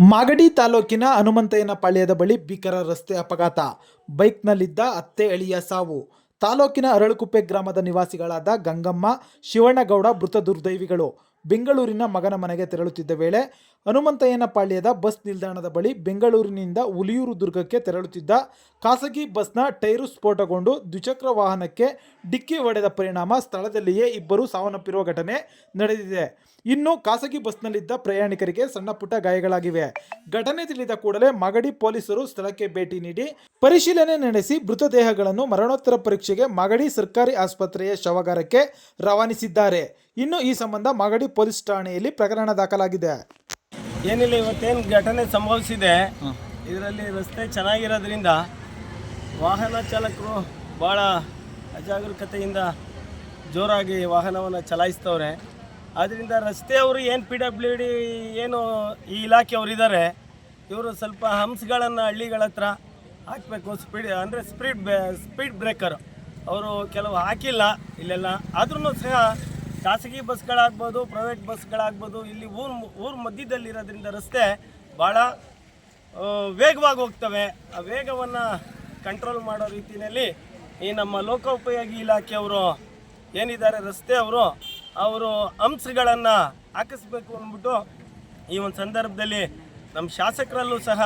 ಮಾಗಡಿ ತಾಲೂಕಿನ ಹನುಮಂತಯ್ಯನ ಪಾಳ್ಯದ ಬಳಿ ಭೀಕರ ರಸ್ತೆ ಅಪಘಾತ. ಬೈಕ್ನಲ್ಲಿದ್ದ ಅತ್ತೆ ಅಳಿಯ ಸಾವು. ತಾಲೂಕಿನ ಅರಳುಕುಪ್ಪೆ ಗ್ರಾಮದ ನಿವಾಸಿಗಳಾದ ಗಂಗಮ್ಮ, ಶಿವಣ್ಣಗೌಡ ಮೃತ ದುರ್ದೈವಿಗಳು. ಬೆಂಗಳೂರಿನ ಮಗನ ಮನೆಗೆ ತೆರಳುತ್ತಿದ್ದ ವೇಳೆ ಹನುಮಂತಯ್ಯನಪಾಳ್ಯದ ಬಸ್ ನಿಲ್ದಾಣದ ಬಳಿ ಬೆಂಗಳೂರಿನಿಂದ ಹುಲಿಯೂರು ದುರ್ಗಕ್ಕೆ ತೆರಳುತ್ತಿದ್ದ ಖಾಸಗಿ ಬಸ್ನ ಟೈರು ಸ್ಫೋಟಗೊಂಡು ದ್ವಿಚಕ್ರ ವಾಹನಕ್ಕೆ ಡಿಕ್ಕಿ ಹೊಡೆದ ಪರಿಣಾಮ ಸ್ಥಳದಲ್ಲಿಯೇ ಇಬ್ಬರು ಸಾವನ್ನಪ್ಪಿರುವ ಘಟನೆ ನಡೆದಿದೆ. ಇನ್ನು ಖಾಸಗಿ ಬಸ್ನಲ್ಲಿದ್ದ ಪ್ರಯಾಣಿಕರಿಗೆ ಸಣ್ಣ ಪುಟ್ಟ ಗಾಯಗಳಾಗಿವೆ. ಘಟನೆ ತಿಳಿದ ಕೂಡಲೇ ಮಾಗಡಿ ಪೊಲೀಸರು ಸ್ಥಳಕ್ಕೆ ಭೇಟಿ ನೀಡಿ ಪರಿಶೀಲನೆ ನಡೆಸಿ ಮೃತದೇಹಗಳನ್ನು ಮರಣೋತ್ತರ ಪರೀಕ್ಷೆಗೆ ಮಾಗಡಿ ಸರ್ಕಾರಿ ಆಸ್ಪತ್ರೆಯ ಶವಗಾರಕ್ಕೆ ರವಾನಿಸಿದ್ದಾರೆ. ಇನ್ನು ಈ ಸಂಬಂಧ ಮಾಗಡಿ ಪೊಲೀಸ್ ಠಾಣೆಯಲ್ಲಿ ಪ್ರಕರಣ ದಾಖಲಾಗಿದೆ. ಏನಿಲ್ಲ ಇವತ್ತೇನು ಘಟನೆ ಸಂಭವಿಸಿದೆ ಇದರಲ್ಲಿ ರಸ್ತೆ ಚೆನ್ನಾಗಿರೋದ್ರಿಂದ ವಾಹನ ಚಾಲಕರು ಭಾಳ ಅಜಾಗರೂಕತೆಯಿಂದ ಜೋರಾಗಿ ವಾಹನವನ್ನು ಚಲಾಯಿಸ್ತವ್ರೆ. ಆದ್ದರಿಂದ ರಸ್ತೆಯವರು ಏನು ಪಿ ಡಬ್ಲ್ಯೂ ಡಿ ಏನು ಈ ಇಲಾಖೆಯವರು ಇದ್ದಾರೆ ಇವರು ಸ್ವಲ್ಪ ಹಂಪ್ಸ್ಗಳನ್ನು ಹಳ್ಳಿಗಳ ಹತ್ರ ಹಾಕಬೇಕು. ಸ್ಪೀಡ್ ಅಂದರೆ ಸ್ಪೀಡ್ ಬೆ ಸ್ಪೀಡ್ ಬ್ರೇಕರ್ ಅವರು ಕೆಲವು ಹಾಕಿಲ್ಲ ಇಲ್ಲೆಲ್ಲ. ಆದ್ರೂ ಸಹ ಖಾಸಗಿ ಬಸ್ಗಳಾಗ್ಬೋದು, ಪ್ರೈವೇಟ್ ಬಸ್ಗಳಾಗ್ಬೋದು, ಇಲ್ಲಿ ಊರು ಊರು ಮಧ್ಯದಲ್ಲಿರೋದ್ರಿಂದ ರಸ್ತೆ ಭಾಳ ವೇಗವಾಗಿ ಹೋಗ್ತವೆ. ಆ ವೇಗವನ್ನು ಕಂಟ್ರೋಲ್ ಮಾಡೋ ರೀತಿಯಲ್ಲಿ ಈ ನಮ್ಮ ಲೋಕೋಪಯೋಗಿ ಇಲಾಖೆಯವರು ಏನಿದ್ದಾರೆ, ರಸ್ತೆ ಅವರು ಅವರು ಅಂಶಗಳನ್ನು ಹಾಕಿಸ್ಬೇಕು ಅಂದ್ಬಿಟ್ಟು ಈ ಒಂದು ಸಂದರ್ಭದಲ್ಲಿ ನಮ್ಮ ಶಾಸಕರಲ್ಲೂ ಸಹ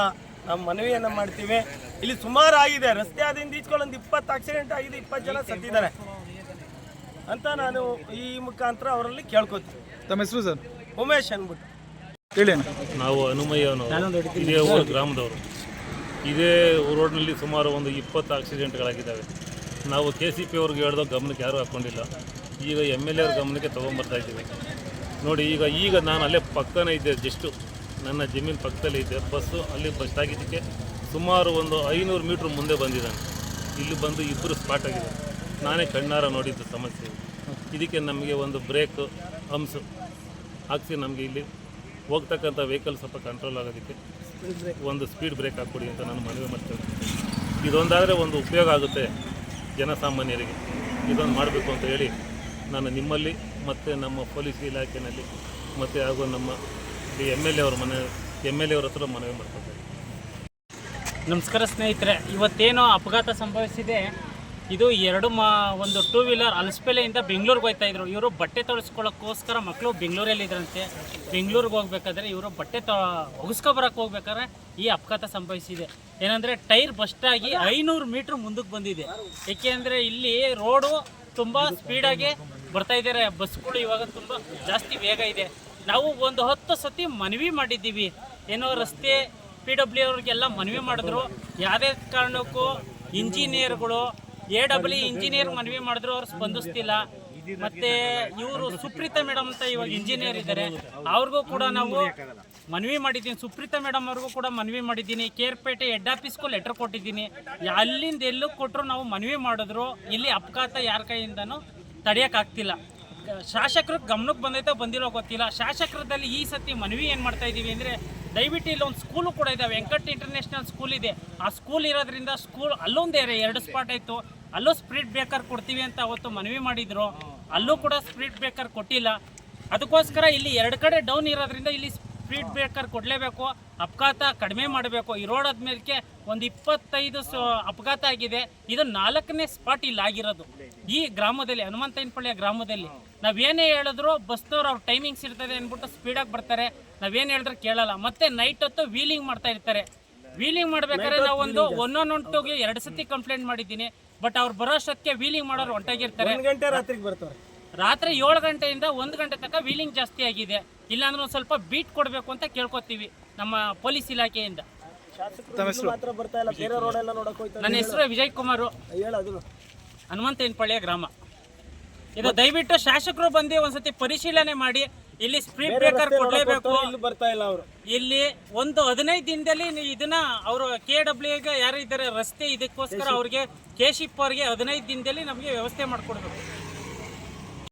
ನಮ್ಮ ಮನವಿಯನ್ನು ಮಾಡ್ತೀವಿ. ಇಲ್ಲಿ ಸುಮಾರು ಆಗಿದೆ ರಸ್ತೆ ಆದಿಂದ ಈಚ್ಕೊಳ್ಳೊಂದು ಇಪ್ಪತ್ತು ಆಕ್ಸಿಡೆಂಟ್ ಆಗಿದೆ, ಇಪ್ಪತ್ತು ಜನ ಸತ್ತಿದ್ದಾರೆ. ಅಂತ ನಾನು ಈ ಮುಖಾಂತರ ಅವರಲ್ಲಿ ಕೇಳ್ಕೊತೀನಿ. ತಮ್ಮ ಹೆಸರು ಸರ್? ಉಮೇಶ್ ಅಂದ್ಬಿಟ್ಟು. ಹೇಳಿ ನಾವು ಹನುಮಯ್ಯನವರು ಇದೇ ಊರು ಗ್ರಾಮದವರು. ಇದೇ ರೋಡ್ನಲ್ಲಿ ಸುಮಾರು ಒಂದು ಇಪ್ಪತ್ತು ಆಕ್ಸಿಡೆಂಟ್ಗಳಾಗಿದ್ದಾವೆ. ನಾವು ಕೆ ಸಿ ಪಿ ಅವ್ರಿಗೆ ಹೇಳ್ದೋ ಗಮನಕ್ಕೆ ಯಾರೂ ಹಾಕ್ಕೊಂಡಿಲ್ಲ ಈಗ ಎಂ ಎಲ್ ಎ ಅವ್ರ ಗಮನಕ್ಕೆ ತೊಗೊಂಬರ್ತಾ ಇದ್ದೀವಿ. ನೋಡಿ ಈಗ ಈಗ ನಾನು ಅಲ್ಲೇ ಪಕ್ಕನೇ ಇದ್ದೆ ಜಸ್ಟು ನನ್ನ ಜಮೀನು ಪಕ್ಕದಲ್ಲಿ ಇದ್ದೆ. ಬಸ್ಸು ಅಲ್ಲಿ ಬಸ್ ಆಗಿದ್ದಕ್ಕೆ ಸುಮಾರು ಒಂದು ಐನೂರು ಮೀಟ್ರ್ ಮುಂದೆ ಬಂದಿದ್ದಾನೆ. ಇಲ್ಲಿ ಬಂದು ಇಬ್ಬರು ಸ್ಪಾಟ್ ಆಗಿದೆ ನಾನೇ ಕಣ್ಣಾರ ನೋಡಿದ್ದು ಸಮಸ್ಯೆ. ಇದಕ್ಕೆ ನಮಗೆ ಒಂದು ಬ್ರೇಕ್ ಹಂಸು. ಹಾಕ್ಸಿ ನಮಗೆ ಇಲ್ಲಿ ಹೋಗ್ತಕ್ಕಂಥ ವೆಹಿಕಲ್ ಸ್ವಲ್ಪ ಕಂಟ್ರೋಲ್ ಆಗೋದಕ್ಕೆ ಒಂದು ಸ್ಪೀಡ್ ಬ್ರೇಕ್ ಹಾಕ್ಕೊಡಿ ಅಂತ ನಾನು ಮನವಿ ಮಾಡ್ತೇನೆ ಇದೊಂದಾದರೆ ಒಂದು ಉಪಯೋಗ ಆಗುತ್ತೆ ಜನಸಾಮಾನ್ಯರಿಗೆ. ಇದೊಂದು ಮಾಡಬೇಕು ಅಂತ ಹೇಳಿ ನಾನು ನಿಮ್ಮಲ್ಲಿ ಮತ್ತು ನಮ್ಮ ಪೊಲೀಸ್ ಇಲಾಖೆಯಲ್ಲಿ ಮತ್ತು ಹಾಗೂ ನಮ್ಮ ಎಂ ಎಲ್ ಎ ಅವ್ರ ಮನೆ ಎಂ ಎಲ್ ಎ ಅವ್ರ ಹತ್ರ ಮನವಿ ಮಾಡ್ಕೊತೇನೆ ನಮಸ್ಕಾರ ಸ್ನೇಹಿತರೆ ಇವತ್ತೇನೋ ಅಪಘಾತ ಸಂಭವಿಸಿದೆ. ಇದು ಎರಡು ಮಾ, ಒಂದು ಟೂ ವೀಲರ್ ಅಲಸ್ಪೆಲೆಯಿಂದ ಬೆಂಗಳೂರಿಗೆ ಹೋಗ್ತಾ ಇದ್ರು. ಇವರು ಬಟ್ಟೆ ತೊಳಸ್ಕೊಳ್ಳೋಕ್ಕೋಸ್ಕರ ಮಕ್ಕಳು ಬೆಂಗಳೂರಲ್ಲಿ ಇದ್ರಂತೆ. ಬೆಂಗಳೂರಿಗೆ ಹೋಗ್ಬೇಕಾದ್ರೆ ಇವರು ಬಟ್ಟೆ ತೊ ಬರಕ್ಕೆ ಹೋಗ್ಬೇಕಾದ್ರೆ ಈ ಅಪಘಾತ ಸಂಭವಿಸಿದೆ. ಏನಂದರೆ ಟೈರ್ ಬಸ್ಟಾಗಿ ಐನೂರು ಮೀಟ್ರ್ ಮುಂದಕ್ಕೆ ಬಂದಿದೆ. ಏಕೆಂದರೆ ಇಲ್ಲಿ ರೋಡು ತುಂಬ ಸ್ಪೀಡಾಗಿ ಬರ್ತಾ ಇದ್ದಾರೆ ಬಸ್ಗಳು ಇವಾಗ ತುಂಬ ಜಾಸ್ತಿ ವೇಗ ಇದೆ. ನಾವು ಒಂದು ಹತ್ತು ಸತಿ ಮನವಿ ಮಾಡಿದ್ದೀವಿ. ಏನೋ ರಸ್ತೆ ಪಿ ಡಬ್ಲ್ಯೂ ಅವ್ರಿಗೆಲ್ಲ ಮನವಿ ಮಾಡಿದ್ರು. ಯಾವುದೇ ಕಾರಣಕ್ಕೂ ಇಂಜಿನಿಯರ್ಗಳು ಎ ಡಬ್ಲ್ಯೂ ಇಂಜಿನಿಯರ್ ಮನವಿ ಮಾಡಿದ್ರು, ಅವ್ರು ಸ್ಪಂದಿಸ್ತಿಲ್ಲ. ಮತ್ತೆ ಇವರು ಸುಪ್ರೀತಾ ಮೇಡಮ್ ಅಂತ ಇವಾಗ ಇಂಜಿನಿಯರ್ ಇದ್ದಾರೆ ಅವ್ರಿಗೂ ಕೂಡ ನಾವು ಮನವಿ ಮಾಡಿದ್ದೀನಿ. ಸುಪ್ರೀತಾ ಮೇಡಮ್ ಅವ್ರಿಗೂ ಕೂಡ ಮನವಿ ಮಾಡಿದ್ದೀನಿ. ಕೇರ್ಪೇಟೆ ಹೆಡ್ ಆಫೀಸ್ಗೂ ಲೆಟರ್ ಕೊಟ್ಟಿದ್ದೀನಿ. ಅಲ್ಲಿಂದ ಎಲ್ಲೂ ಕೊಟ್ಟರು ನಾವು ಮನವಿ ಮಾಡಿದ್ರು, ಇಲ್ಲಿ ಅಪಘಾತ ಯಾರ ಕೈಯಿಂದನೂ ತಡೆಯೋಕ್ಕಾಗ್ತಿಲ್ಲ ಶಾಸಕರು ಗಮನಕ್ಕೆ ಬಂದೈತೋ ಬಂದಿರೋ ಗೊತ್ತಿಲ್ಲ. ಶಾಸಕರದಲ್ಲಿ ಈ ಸತಿ ಮನವಿ ಏನು ಮಾಡ್ತಾ ಇದ್ದೀವಿ ಅಂದರೆ, ದಯವಿಟ್ಟು ಇಲ್ಲಿ ಒಂದು ಸ್ಕೂಲು ಕೂಡ ಇದೆ ವೆಂಕಟ್ ಇಂಟರ್ನ್ಯಾಷನಲ್ ಸ್ಕೂಲ್ ಇದೆ. ಆ ಸ್ಕೂಲ್ ಇರೋದ್ರಿಂದ ಸ್ಕೂಲ್ ಅಲ್ಲೊಂದೇರೆ ಎರಡು ಸ್ಪಾಟ್ ಆಯಿತು. ಅಲ್ಲೂ ಸ್ಪ್ರೀಡ್ ಬ್ರೇಕರ್ ಕೊಡ್ತೀವಿ ಅಂತ ಅವತ್ತು ಮನವಿ ಮಾಡಿದ್ರು. ಅಲ್ಲೂ ಕೂಡ ಸ್ಪ್ರೀಡ್ ಬ್ರೇಕರ್ ಕೊಟ್ಟಿಲ್ಲ. ಅದಕ್ಕೋಸ್ಕರ ಇಲ್ಲಿ ಎರಡು ಕಡೆ ಡೌನ್ ಇರೋದ್ರಿಂದ ಇಲ್ಲಿ ಸ್ಪೀಡ್ ಬ್ರೇಕರ್ ಕೊಡಲೇಬೇಕು. ಅಪಘಾತ ಕಡಿಮೆ ಮಾಡಬೇಕು. ಈ ರೋಡ್ ಆದ್ಮೇಲೆ ಒಂದು ಇಪ್ಪತ್ತೈದು ಸ ಅಪಘಾತ ಆಗಿದೆ. ಇದು ನಾಲ್ಕನೇ ಸ್ಪಾಟ್ ಇಲ್ಲಿ ಆಗಿರೋದು. ಈ ಗ್ರಾಮದಲ್ಲಿ ಹನುಮಂತಯ್ಯನಪಳ್ಳಿಯ ಗ್ರಾಮದಲ್ಲಿ. ನಾವೇನೇ ಹೇಳಿದ್ರು ಬಸ್ನವ್ರು ಅವ್ರ ಟೈಮಿಂಗ್ಸ್ ಇರ್ತದೆ ಅಂದ್ಬಿಟ್ಟು ಸ್ಪೀಡಾಗಿ ಬರ್ತಾರೆ. ನಾವೇನು ಹೇಳಿದ್ರು ಕೇಳಲ್ಲ. ಮತ್ತೆ ನೈಟ್ ಹೊತ್ತು ವೀಲಿಂಗ್ ಮಾಡ್ತಾ ಇರ್ತಾರೆ. ವೀಲಿಂಗ್ ಮಾಡ್ಬೇಕಾದ್ರೆ ನಾವು ಒಂದು ಒಂದೊಂದೊಂಟಿಗೆ ಎರಡು ಸತಿ ಕಂಪ್ಲೇಂಟ್ ಮಾಡಿದ್ದೀನಿ. ಬಟ್ ಅವ್ರು ಬರೋಷ್ಟಕ್ಕೆ ವೀಲಿಂಗ್ ಮಾಡೋರು ಹೊಂಟಾಗಿರ್ತಾರೆ ಗಂಟೆ ರಾತ್ರಿಗೆ ಬರ್ತಾರೆ. ರಾತ್ರಿ ಏಳು ಗಂಟೆಯಿಂದ ಒಂದು ಗಂಟೆ ತನಕ ವೀಲಿಂಗ್ ಜಾಸ್ತಿ ಆಗಿದೆ. ಇಲ್ಲಾಂದ್ರೆ ಒಂದು ಸ್ವಲ್ಪ ಬೀಟ್ ಕೊಡಬೇಕು ಅಂತ ಕೇಳ್ಕೊತೀವಿ ನಮ್ಮ ಪೊಲೀಸ್ ಇಲಾಖೆಯಿಂದ. ಶಾಸಕರು ಮಾತ್ರ ಬರ್ತಾ ಇಲ್ಲ. ಬೇರೆ ರೋಡ್ ಎಲ್ಲ ನೋಡಕ್ ಹೋಯ್ತಾರೆ ನನ್ನ ಹೆಸರು ವಿಜಯ್ ಕುಮಾರ್. ಹನುಮಂತ ಅದು. ಹನುಮಂತೇನಪಳ್ಳಿಯ ಗ್ರಾಮ. ಇದು ದಯವಿಟ್ಟು ಶಾಸಕರು ಬಂದು ಒಂದ್ಸತಿ ಪರಿಶೀಲನೆ ಮಾಡಿ. ಇಲ್ಲಿ ಸ್ಪ್ರೀಡ್ ಬ್ರೇಕರ್ ಕೊಡಲೇಬೇಕು. ಇಲ್ಲಿ ಬರ್ತಾ ಇಲ್ಲ ಅವರು. ಇಲ್ಲಿ ಒಂದು ಹದಿನೈದು ದಿನದಲ್ಲಿ ಇದನ್ನ ಅವರು ಕೆ ಡಬ್ಲ್ಯೂ ಯಾರು ಇದ್ದಾರೆ ರಸ್ತೆ ಇದಕ್ಕೋಸ್ಕರ ಅವ್ರಿಗೆ ಕೆ ಶಿಪ್ ಅವ್ರಿಗೆ ಹದಿನೈದು ದಿನದಲ್ಲಿ ನಮಗೆ ವ್ಯವಸ್ಥೆ ಮಾಡಿಕೊಡ್ಬೇಕು.